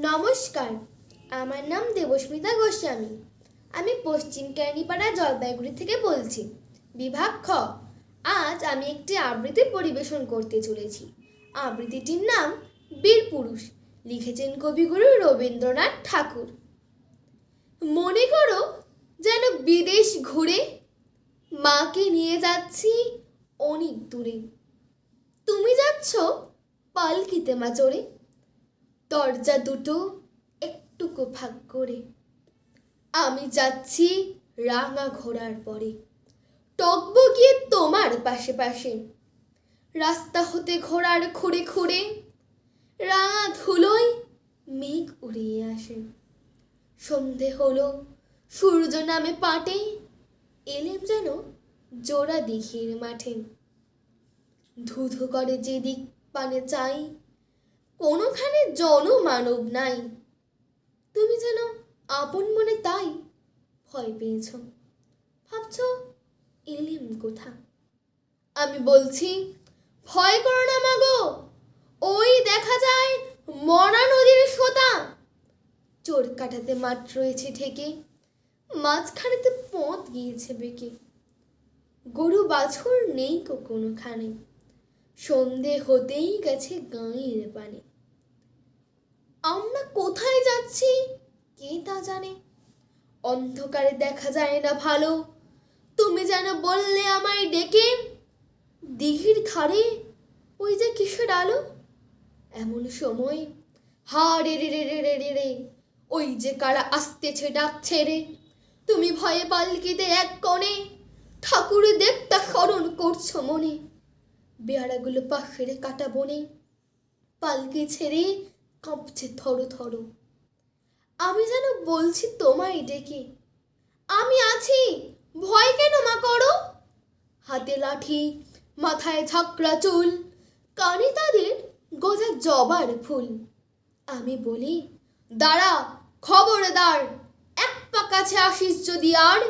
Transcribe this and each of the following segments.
নমস্কার। আমার নাম দেবস্মিতা গোস্বামী। আমি পশ্চিম কেরানীপাড়া জলপাইগুড়ি থেকে বলছি। বিভাগ খ। আজ আমি একটি আবৃত্তি পরিবেশন করতে চলেছি। আবৃত্তিটির নাম বীর পুরুষ। লিখেছেন কবিগুরু রবীন্দ্রনাথ ঠাকুর। মনে করো যেন বিদেশ ঘুরে মাকে নিয়ে যাচ্ছি অনেক দূরে। তুমি যাচ্ছ পালকিতে মা চড়ে দরজা দুটো একটুকু ভাগ করে। আমি যাচ্ছি রাঙা ঘোড়ার পরে। টকব গিয়ে তোমার পাশে পাশে। রাস্তা হতে ঘোড়ার খুঁড়ে খুঁড়ে রাঙা ধুলোয় মেঘ উড়িয়ে আসে। সন্ধে হলো, সূর্য নামে পাটে, এলেম যেন জোড়া দিঘির মাঠে। ধুধু করে যেদিক পানে চাই কোনোখানে জনমানব নাই। তুমি যেন আপন মনে তাই ভয় পেয়েছ। ভাবছ এলিম কোথা? আমি বলছি, ভয় করো না মাগো ওই দেখা যায় মরা নদীর সোতা। চোর কাটাতে মাঠ রয়েছে ঠেকে মাঝখানেতে পথ গিয়েছে বেঁকে। গরু বাছুর নেই কো কোনোখানে। সন্ধে হতেই গেছে গাঁয়ের পানে। আমরা কোথায় যাচ্ছি কে তা জানে? অন্ধকারে দেখা যায় না ভালো। তুমি যেন বললে আমায় ডেকে, দিঘির ধারে ওই যে কিসের আলো? এমন সময়, হা রে রে রে রে রে রে রে ওই যে কারা আসতেছে ডাকছে রে। তুমি ভয়ে পালকিতে এক কোণে, ঠাকুর দেবতা স্মরণ করছ মনে। বেয়ারাগুলো পাশের কাটা বনে পালকি ছেড়ে কাঁপছে থরো থরো। আমি যেন বলছি তোমায় ডেকে। আমি আছি। ভয় কেন মা করো? হাতে লাঠি, মাথায় ঝাঁকড়া চুল, কানে তাদের গোজা জবার ফুল। আমি বলি, দাঁড়া, খবরদার, এক পা কাছে আসিস যদি আর।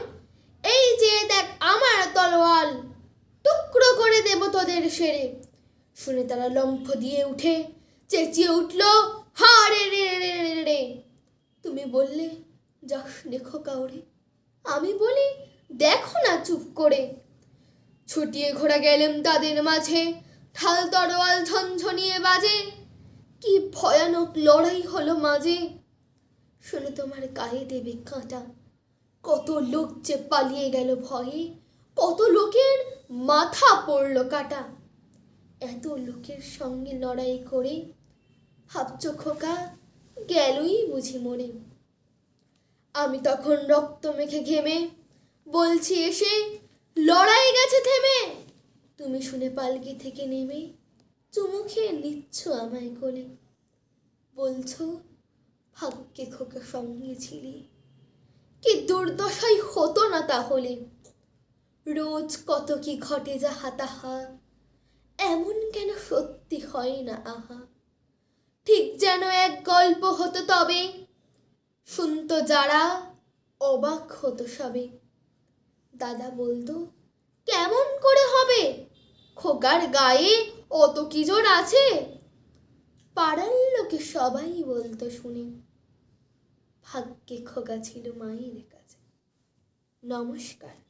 এই যে দেখ আমার তলোয়াল টুকরো করে দেব তোদের সেরে। শুনে তারা লম্ফ দিয়ে উঠে চেঁচিয়ে উঠল, হা, রে রে রে রে তুমি বললে, যাস, দেখো কাউরে। আমি বলি, দেখো না চুপ করে। ছুটিয়ে ঘোরা গেলেম তাদের মাঝে ঠাল তরোয়াল ঝনঝনিয়ে বাজে। কি ভয়ানক লড়াই হলো মাঝে। শুনে তোমার গায়ে দেবে কাঁটা। কত লোক যে পালিয়ে গেল ভয়ে। কত লোকের মাথা পড়ল কাটা। এত লোকের সঙ্গে লড়াই করে ভাবছ খোকা, গেলই বুঝি মরে। আমি তখন রক্ত মেখে ঘেমে বলছি, এসে লড়াই গেছে থেমে। তুমি শুনে পালকি থেকে নেমে চুমু খেয়ে নিচ্ছ আমায় কোলে। বলছো, ভাগ্যে খোকা সঙ্গে ছিলি। কি দুর্দশাই হতো না তাহলে? রোজ কত কি ঘটে যা হাতাহা, এমন কেন সত্যি হয় না আহা? ঠিক যেন এক গল্প হতো তবে, শুনতো যারা, অবাক হতো সবে। দাদা বলতো, কেমন করে হবে? খোকার গায়ে অত কি জোর আছে? পাড়ার লোকে সবাই বলতো শুনে। ভাগ্যে খোকা ছিল মায়ের কাছে। নমস্কার।